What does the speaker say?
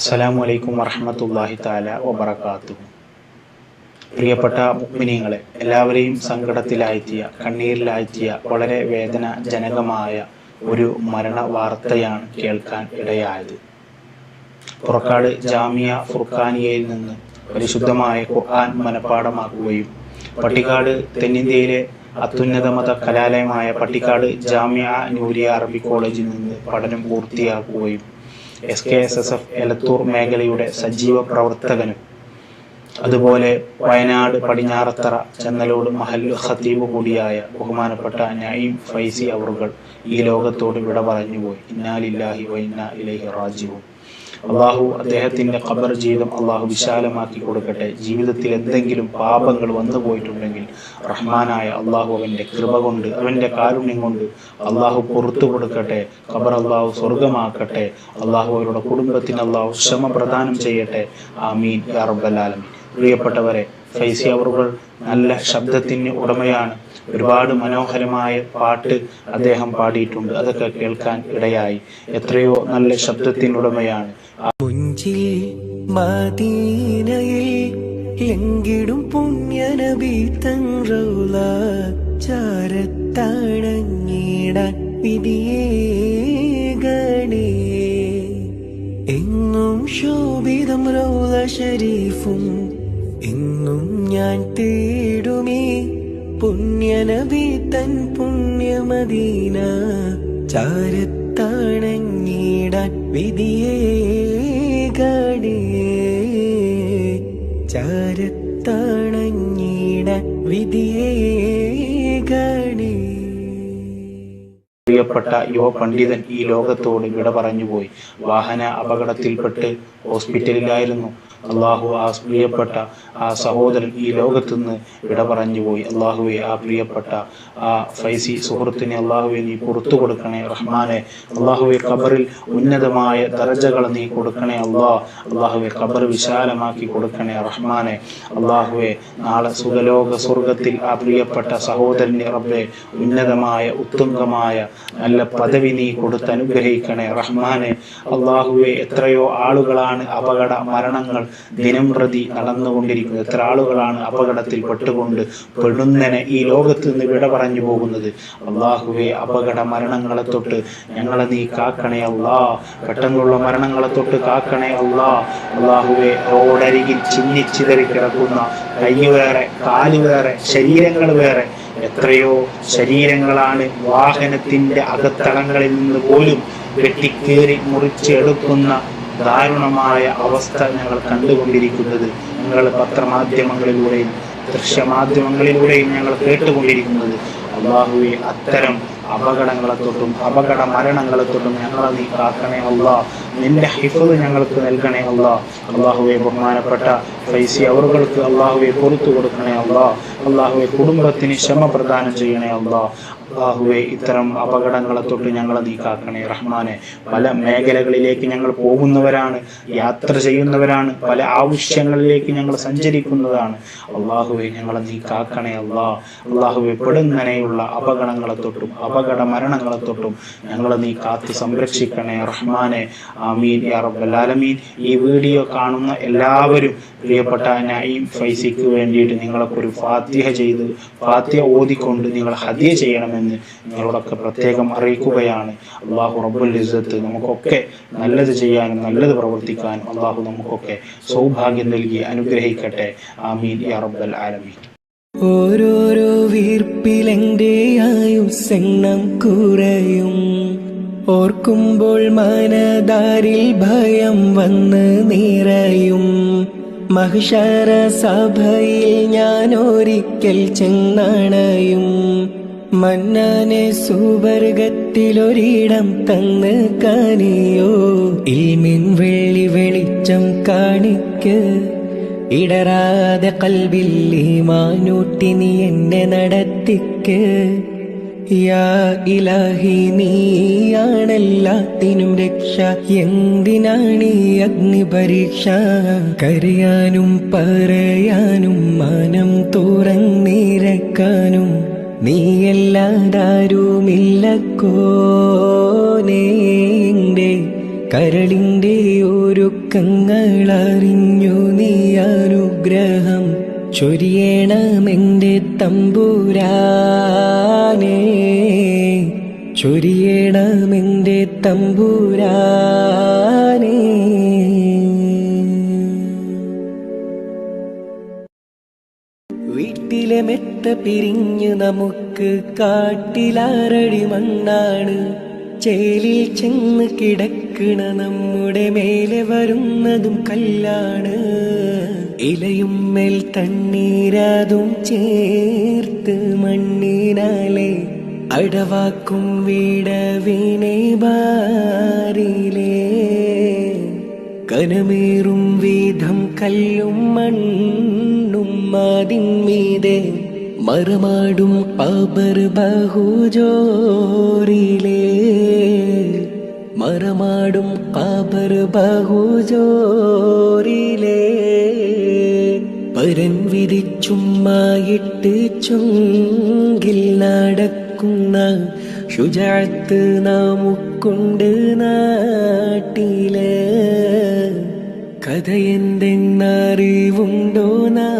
അസ്സലാമു അലൈക്കും വറഹമത്തല്ലാഹി താല വബർക്കാത്തു പ്രിയപ്പെട്ട മുഗ്മിനിങ്ങളെ എല്ലാവരെയും സങ്കടത്തിലാഴ്ത്തിയ കണ്ണീരിലാഴ്ത്തിയ വളരെ വേദനാജനകമായ ഒരു മരണ വാർത്തയാണ് കേൾക്കാൻ ഇടയായത്. പുറക്കാട് ജാമിയ ഫുർഖാനിയയിൽ നിന്ന് പരിശുദ്ധമായ ഖുർആൻ മനഃപ്പാടമാക്കുകയും പട്ടിക്കാട് തെന്നിന്ത്യയിലെ അത്യുന്നത മത കലാലയമായ പട്ടിക്കാട് ജാമിയ നൂരിയ അറബി കോളേജിൽ നിന്ന് പഠനം പൂർത്തിയാക്കുകയും S K S S F Elathur മേഖലയുടെ സജീവ പ്രവർത്തകനും. അതുപോലെ വയനാട് പടിഞ്ഞാറത്തറ ചെന്നലോട് മഹല്ലു ഖത്തീബ് കൂടിയായ ബഹുമാനപ്പെട്ട നയീം ഫൈസി അവറുകൾ ഈ ലോകത്തോട് വിട പറഞ്ഞുപോയി. ഇന്നാലില്ലാഹി വ ഇന്നാ ഇലൈഹി റാജിഊൻ. അള്ളാഹു അദ്ദേഹത്തിന്റെ ഖബർ ജീവിതം അള്ളാഹു വിശാലമാക്കി കൊടുക്കട്ടെ. ജീവിതത്തിൽ എന്തെങ്കിലും പാപങ്ങൾ വന്നു പോയിട്ടുണ്ടെങ്കിൽ റഹ്മാനായ അള്ളാഹു അവന്റെ കൃപ കൊണ്ട് അവന്റെ കാരുണ്യം കൊണ്ട് അള്ളാഹു പുറത്തു കൊടുക്കട്ടെ ഖബർ അള്ളാഹു സ്വർഗമാക്കട്ടെ അള്ളാഹു അവരുടെ കുടുംബത്തിന് അള്ളാഹു ക്ഷമ പ്രദാനം ചെയ്യട്ടെ. ആമീൻ. റബ്ബൽ പ്രിയപ്പെട്ടവരെ ഫൈസി അവറുകൾ നല്ല ശബ്ദത്തിന് ഉടമയാണ്. ഒരുപാട് മനോഹരമായ പാട്ട് അദ്ദേഹം പാടിയിട്ടുണ്ട്. അതൊക്കെ കേൾക്കാൻ ഇടയായി. എത്രയോ നല്ല ശബ്ദത്തിനുടമയാണ് മദീനയിൽ എങ്കിടും പുണ്യനബി തൻറൗല ചാരത്തണങ്ങിടാൻ വിധിയേ എങ്ങും ശോഭിതം റൗല ശരീഫും എങ്ങും ഞാൻ തേടുമേ. പുണ്യനബി തൻ പുണ്യമദീന ചാരത്താണങ്ങീട വിധിയേ ചാരത്തണങ്ങിടാൻ വിധിയേ പ്രിയപ്പെട്ട യുവ പണ്ഡിതൻ ഈ ലോകത്തോട് വിട പറഞ്ഞുപോയി. വാഹന അപകടത്തിൽപ്പെട്ട് ഹോസ്പിറ്റലിലായിരുന്നു. അള്ളാഹു ആ പ്രിയപ്പെട്ട ആ സഹോദരൻ ഈ ലോകത്തു നിന്ന് വിട പറഞ്ഞുപോയി. അള്ളാഹുവെ ആ പ്രിയപ്പെട്ട ആ ഫൈസി സുഹൃത്തിനെ അള്ളാഹുവെ നീ പുറത്തു കൊടുക്കണേ റഹ്മാനെ. അള്ളാഹുവെ ഖബറിൽ ഉന്നതമായ ദർജകൾ നീ കൊടുക്കണേ അള്ളാഹ് അള്ളാഹുവെ ഖബർ വിശാലമാക്കി കൊടുക്കണേ റഹ്മാനെ. അള്ളാഹുവെ നാളെ സുഖലോക സ്വർഗത്തിൽ ആ പ്രിയപ്പെട്ട സഹോദരനെ റബ്ബെ ഉന്നതമായ ഉത്തുംഗമായ നല്ല പദവി നീ കൊടുത്ത് അനുഗ്രഹിക്കണേ റഹ്മാനെ അള്ളാഹുവെ എത്രയോ ആളുകളാണ് അപകട മരണങ്ങൾ ദിനം പ്രതി നടന്നുകൊണ്ടിരിക്കുന്നത്. എത്ര ആളുകളാണ് അപകടത്തിൽ പെട്ടുകൊണ്ട് പെടുന്നനെ ഈ ലോകത്ത് നിന്ന് വിട പറഞ്ഞു പോകുന്നത്. അള്ളാഹുവെ അപകട മരണങ്ങളെ തൊട്ട് ഞങ്ങളെ നീ കാക്കണേ അള്ളാ. പെട്ടെന്നുള്ള മരണങ്ങളെ തൊട്ട് കാക്കണേ അള്ളാ. അള്ളാഹുവെ റോഡരികിൽ ചിന്നിച്ചിതറി കിടക്കുന്ന കൈ വേറെ കാൽ വേറെ ശരീരങ്ങൾ വേറെ എത്രയോ ശരീരങ്ങളാണ് വാഹനത്തിന്റെ അകത്തളങ്ങളിൽ നിന്ന് പോലും വെട്ടിക്കേറി മുറിച്ചെടുക്കുന്ന ദാരുണമായ അവസ്ഥ ഞങ്ങൾ കണ്ടുകൊണ്ടിരിക്കുന്നത്. ഞങ്ങൾ പത്രമാധ്യമങ്ങളിലൂടെയും ദൃശ്യമാധ്യമങ്ങളിലൂടെയും ഞങ്ങൾ കേട്ടുകൊണ്ടിരിക്കുന്നത്. അള്ളാഹുവെ അത്തരം അപകടങ്ങളെ തൊട്ടും അപകട മരണങ്ങളെ തൊട്ടും ഞങ്ങളെ നീ കാക്കണേ അല്ല നിന്റെ ഹിഫത് ഞങ്ങൾക്ക് നൽകണേ അല്ല അള്ളാഹുവെ ബഹുമാനപ്പെട്ട ഫൈസി അവറുകൾക്ക് അള്ളാഹുവെ പുറത്തു കൊടുക്കണേ അല്ല അള്ളാഹുവെ കുടുംബത്തിന് ക്ഷമ പ്രദാനം ചെയ്യണേ അല്ല അള്ളാഹുവെ ഇത്തരം അപകടങ്ങളെ തൊട്ട് ഞങ്ങളെ നീ കാക്കണേ റഹ്മാനെ. പല മേഖലകളിലേക്ക് ഞങ്ങൾ പോകുന്നവരാണ് യാത്ര ചെയ്യുന്നവരാണ് പല ആവശ്യങ്ങളിലേക്ക് ഞങ്ങൾ സഞ്ചരിക്കുന്നതാണ്. അള്ളാഹുവെ ഞങ്ങളെ നീ കാക്കണേ അള്ളാ. അള്ളാഹുവെ പെടുന്നനെയുള്ള അപകടങ്ങളെ തൊട്ടും അപകട മരണങ്ങളെ തൊട്ടും ഞങ്ങളെ നീ കാത്തു സംരക്ഷിക്കണേ. റഹ്മാനെ ആമീൻ. യാ ഈ വീഡിയോ കാണുന്ന എല്ലാവരും പ്രിയപ്പെട്ട നൈം ഫൈസിക്ക് വേണ്ടിയിട്ട് നിങ്ങളൊക്കെ ഒരു ഫാത്തിഹ ചെയ്ത് ഫാത്തിഹ ഓതിക്കൊണ്ട് നിങ്ങൾ ഹദിയ ചെയ്യണമെന്ന് നിങ്ങളോടൊക്കെ പ്രത്യേകം അറിയിക്കുകയാണ്. അള്ളാഹു റബ്ബുൽ ഇസ്സത്ത് നമുക്കൊക്കെ നല്ലത് ചെയ്യാനും നല്ലത് പ്രവർത്തിക്കാനും അള്ളാഹു നമുക്കൊക്കെ സൗഭാഗ്യം നൽകി അനുഗ്രഹിക്കട്ടെ. ആമീൻ. യാ റബ്ബൽ ആലമീൻ. ഓരോരോ വീർപ്പിലെന്റെ ആയുസെണ്ണം കുറയും. ഓർക്കുമ്പോൾ മനദാരിൽ ഭയം വന്ന് നിറയും. മഹിഷാര സഭയിൽ ഞാൻ ഒരിക്കൽ ചെന്നണയും. മന്നാനെ സുവർഗത്തിലൊരിടം തന്ന് കാണിയോ? ഇൽമിൻ വെള്ളി വെളിച്ചം കാണിക്ക്. ഇടരാതെ കൽവിൽ മാനൂട്ടി നീ എന്നെ നടത്തിക്ക്. യാ ഇലാഹി നീയാണെല്ലാത്തിനും രക്ഷ. എന്തിനാണീ അഗ്നി പരീക്ഷ കരയാനും പറയാനും മാനം തുറന്നിരക്കാനും നീയല്ലാതാരുമില്ല കോനേ എന്റെ കരളിന്റെ ഒരുക്കങ്ങളറിഞ്ഞു നീ അനുഗ്രഹം ചൊരിയണമെന്റെ തമ്പുരാനേ. ചൊരിയണമെന്റെ തമ്പുരാനേ. വീട്ടിലെ മെത്ത പിരിഞ്ഞു നമുക്ക് കാട്ടിലാറടി മണ്ണാണ്. ചേലിൽ ചെന്ന് കിടക്കണ നമ്മുടെ മേലെ വരുന്നതും കല്ലാണ്. ഇലയും മേൽ തണ്ണീരാതും ചേർത്ത് മണ്ണിനാലെ അടവാക്കും വീടവിനെ ബാരിലേ കനമേറും വീതം കല്ലും മണ്ണും അതിന്മീതെ മറമാടും പബർ ബഹുജോറിലേ. മറമാടും കാബർ ബഹുജോറിലേ പരൻ വിരിച്ചുമായിട്ട് ചുങ്കിൽ നടക്കുന്ന ശുചാത്ത് നമുക്കുണ്ട് നാട്ടിലെ. കഥ എന്തെന്നറിവുണ്ടോ നാ